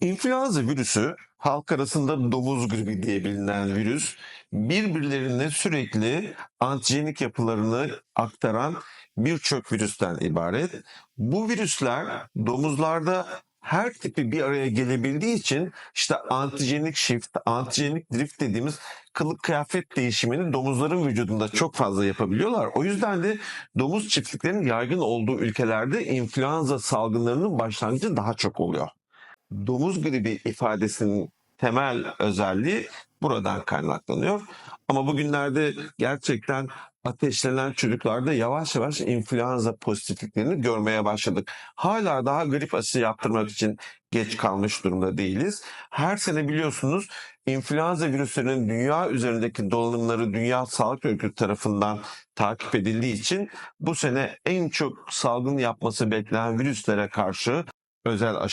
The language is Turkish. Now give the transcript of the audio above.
İnfluenza virüsü halk arasında domuz gribi diye bilinen virüs birbirlerine sürekli antijenik yapılarını aktaran birçok virüsten ibaret. Bu virüsler domuzlarda her tipi bir araya gelebildiği için işte antijenik shift, antijenik drift dediğimiz kılık kıyafet değişimini domuzların vücudunda çok fazla yapabiliyorlar. O yüzden de domuz çiftliklerinin yaygın olduğu ülkelerde influenza salgınlarının başlangıcı daha çok oluyor domuz gribi ifadesinin temel özelliği buradan kaynaklanıyor. Ama bugünlerde gerçekten ateşlenen çocuklarda yavaş yavaş influenza pozitifliklerini görmeye başladık. Hala daha grip aşısı yaptırmak için geç kalmış durumda değiliz. Her sene biliyorsunuz influenza virüslerinin dünya üzerindeki dolanımları Dünya Sağlık Örgütü tarafından takip edildiği için bu sene en çok salgın yapması beklenen virüslere karşı özel aşı